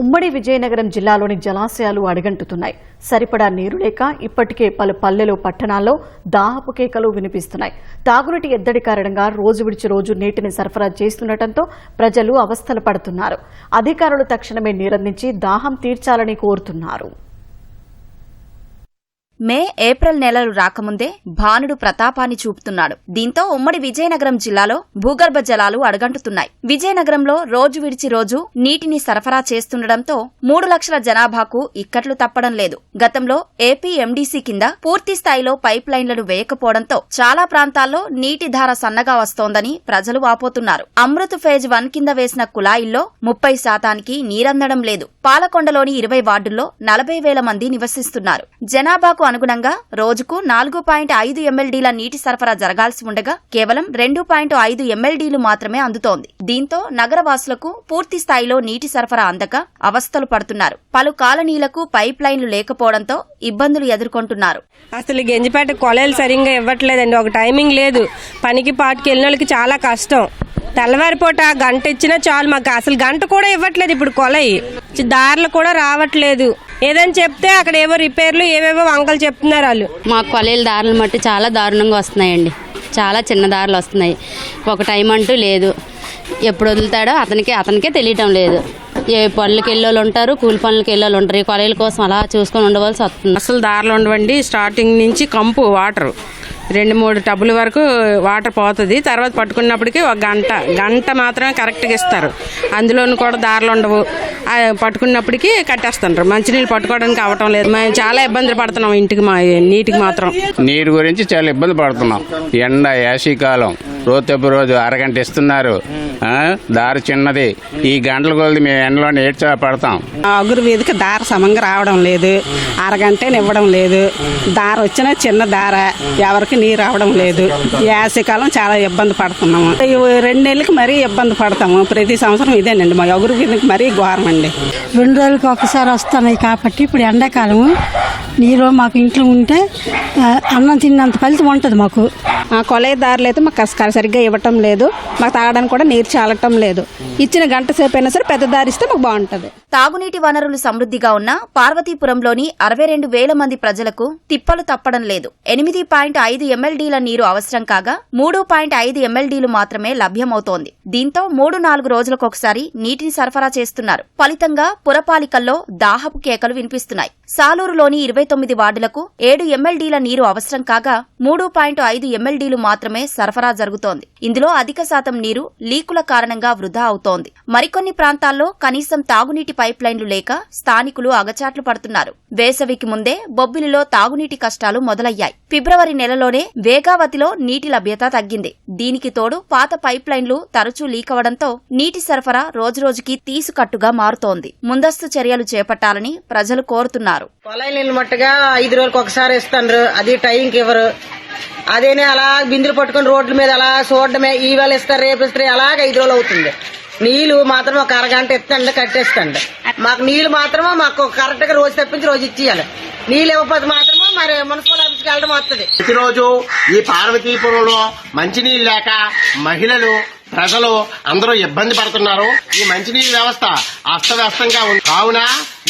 ఉమ్మడి విజయనగరం జిల్లాలోని జలాశయాలు అడుగంటుతున్నాయి. సరిపడా నీరు లేక ఇప్పటికే పలు పల్లెలు పట్టణాల్లో దాహపు కేకలు వినిపిస్తున్నాయి. తాగునీటి ఎద్దడి కారణంగా రోజు విడిచి రోజు నీటిని సరఫరా చేస్తుండటంతో ప్రజలు అవస్థలు పడుతున్నారు. అధికారులు తక్షణమే నీరందించి దాహం తీర్చాలని కోరుతున్నారు. మే ఏప్రిల్ నెలలు రాకముందే భానుడు ప్రతాపాన్ని చూపుతున్నాడు. దీంతో ఉమ్మడి విజయనగరం జిల్లాలో భూగర్భ జలాలు అడగంటుతున్నాయి. విజయనగరంలో రోజు విడిచి రోజు నీటిని సరఫరా చేస్తుండటంతో మూడు లక్షల జనాభాకు ఇక్కట్లు తప్పడం లేదు. గతంలో ఏపీ ఎండీసీ కింద పూర్తి స్థాయిలో పైప్ లైన్లను వేయకపోవడంతో చాలా ప్రాంతాల్లో నీటి ధార సన్నగా వస్తోందని ప్రజలు వాపోతున్నారు. అమృత్ ఫేజ్ వన్ కింద వేసిన కుళాయిల్లో ముప్పై శాతానికి నీరందడం లేదు. పాలకొండలోని ఇరవై వార్డుల్లో నలభై వేల మంది నివసిస్తున్నారు. జనాభాకు అనుగుణంగా రోజుకు నాలుగు పాయింట్ ఐదు ఎమ్మెల్డీల నీటి సరఫరా జరగాల్సి ఉండగా కేవలం రెండు పాయింట్ ఐదు ఎమ్మెల్డీలు మాత్రమే అందుతోంది. దీంతో నగరవాసులకు పూర్తి స్థాయిలో నీటి సరఫరా అందక అవస్థలు పడుతున్నారు. పలు కాలనీలకు పైప్ లైన్లు లేకపోవడంతో ఇబ్బందులు ఎదుర్కొంటున్నారు. అసలు గెంజిపేట కొలలు సరిగ్గా ఇవ్వట్లేదండి. ఒక టైమింగ్ లేదు. పనికి పాటుకి వెళ్ళిన వాళ్ళకి చాలా కష్టం. తెల్లవారిపూట గంట ఇచ్చినా చాలు మాకు అసలు గంట కూడా ఇవ్వట్లేదు ఇప్పుడు కొలయి దారులు కూడా రావట్లేదు. ఏదని చెప్తే అక్కడ ఏవో రిపేర్లు ఏవేవో వంకలు చెప్తున్నారు వాళ్ళు. మా కొలీల దారులు మట్టి చాలా దారుణంగా వస్తున్నాయండి. చాలా చిన్న దారులు వస్తున్నాయి. ఒక టైం అంటూ లేదు. ఎప్పుడు వదులుతాడో అతనికి అతనికే తెలియటం లేదు. ఏ పనులకి వెళ్ళోళ్ళు ఉంటారు కూలి పనులకి వెళ్ళోళ్ళు ఉంటారు. ఈ కొలీల కోసం అలా చూసుకొని ఉండవలసి వస్తుంది. అసలు దారిలో ఉండవండి. స్టార్టింగ్ నుంచి కంపు వాటర్. రెండు మూడు టబ్బుల వరకు వాటర్ పోతుంది. తర్వాత పట్టుకున్నప్పటికీ ఒక గంట గంట మాత్రమే కరెక్ట్గా ఇస్తారు. అందులోనూ కూడా దారులు ఉండవు. పట్టుకున్నప్పటికీ కట్టేస్తుంటారు. మంచినీళ్ళు పట్టుకోవడానికి అవటం లేదు. మేము చాలా ఇబ్బందులు పడుతున్నాం ఇంటికి మా నీటికి మాత్రం. నీటి గురించి చాలా ఇబ్బంది పడుతున్నాం. ఎండ యాసీకాలం రోజు రోజు అరగంట ఇస్తున్నారు. దారి చిన్నది. ఈ గంటల కొలది మేము ఎండలో ఏడ్చా పడతాం. అగురు వీధికి దార సమంగా రావడం లేదు. అరగంటే ఇవ్వడం లేదు. దార వచ్చిన చిన్న దార. ఎవరికి నీరు రావడం లేదు. యాసకాలం చాలా ఇబ్బంది పడుతున్నాము. రెండు నెలలకి మరీ ఇబ్బంది పడతాము. ప్రతి సంవత్సరం ఇదేనండి. మా ఎగురు వీధికి మరీ ఘోరం అండి. రెండు రోజులకి ఒకసారి వస్తున్నాయి కాబట్టి ఇప్పుడు ఎండాకాలము. నీరు మాకు ఇంట్లో ఉంటే అన్నం తిన్నంత ఫలితం ఉంటుంది మాకు. కొలయదారులు అయితే మాకు అసలు సరిగ్గా ఇవ్వటం లేదు. మాకు తాగడానికి కూడా నీరు చాలటం లేదు. ఇచ్చిన గంట సేపు అయినా సరే పెద్ద దారి ఇస్తే మాకు బాగుంటుంది. తాగునీటి వనరులు సమృద్ధిగా ఉన్న పార్వతీపురంలోని అరవై రెండు వేల మంది ప్రజలకు తిప్పలు తప్పడం లేదు. ఎనిమిది పాయింట్ ఐదు ఎమ్మెల్డీల నీరు అవసరం కాగా మూడు పాయింట్ ఐదు ఎమ్మెల్డీలు మాత్రమే లభ్యమవుతోంది. దీంతో మూడు నాలుగు రోజులకొకసారి నీటిని సరఫరా చేస్తున్నారు. ఫలితంగా పురపాలికల్లో దాహపు కేకలు వినిపిస్తున్నాయి. సాలూరులోని ఇరవై తొమ్మిది వార్డులకు ఏడు ఎమ్మెల్డీల నీరు అవసరం కాగా మూడు పాయింట్ ఐదు ఎమ్మెల్డీలు మాత్రమే సరఫరా జరుగుతోంది. ఇందులో అధిక శాతం నీరు లీకుల కారణంగా వృధా అవుతోంది. మరికొన్ని ప్రాంతాల్లో కనీసం తాగునీటి పైప్ లైన్లు లేక స్థానికులు అగచాట్లు పడుతున్నారు. వేసవికి ముందే బొబ్బిలిలో తాగునీటి కష్టాలు మొదలయ్యాయి. ఫిబ్రవరి నెలలోనే వేగావతిలో నీటి లభ్యత తగ్గింది. దీనికి తోడు పాత పైప్ లైన్లు తరచూ లీకవడంతో నీటి సరఫరా రోజురోజుకి తీసుకట్టుగా మారుతోంది. ముందస్తు చర్యలు చేపట్టాలని ప్రజలు కోరుతున్నారు. మట్టుగా ఐదు రోజులకు ఒకసారి ఇస్తారు అది టైంకి ఇవ్వరు అదేనే అలా బిందులు పట్టుకుని రోడ్ల మీద అలా చూడడమే ఈవేళ ఇస్తారు రేపు ఇస్తారు అలాగ ఐదు రోజులు అవుతుంది. నీళ్ళు మాత్రం ఒక అరగంట ఎత్తండి కట్టేస్తండి. మాకు నీళ్ళు మాత్రమే మాకు కరెక్ట్గా రోజు తప్పించి రోజు ఇచ్చేయాలి. నీళ్ళు ఇవ్వకపోతే మాత్రమే మరి మున్సిపల్ ఆఫీస్కి వెళ్ళడం వస్తుంది. ప్రతిరోజు ఈ పార్వతీపురంలో మంచినీళ్ళు లేక మహిళలు ప్రజలు అందరూ ఇబ్బంది పడుతున్నారు. ఈ మంచినీటి వ్యవస్థ అస్తవ్యస్తంగా ఉంది. కావున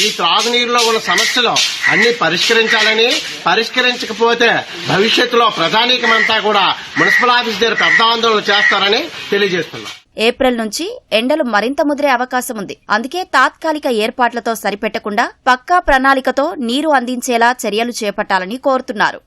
ఈ త్రాగునీరులో ఉన్న సమస్యలు అన్ని పరిష్కరించాలని పరిష్కరించకపోతే భవిష్యత్తులో ప్రజానీకమంతా కూడా మున్సిపల్ ఆఫీస్ దగ్గర పెద్ద ఆందోళన చేస్తారని తెలియజేస్తున్నాం. ఏప్రిల్ నుంచి ఎండలు మరింత ముదిరే అవకాశం ఉంది. అందుకే తాత్కాలిక ఏర్పాట్లతో సరిపెట్టకుండా పక్కా ప్రణాళికతో నీరు అందించేలా చర్యలు చేపట్టాలని కోరుతున్నారు.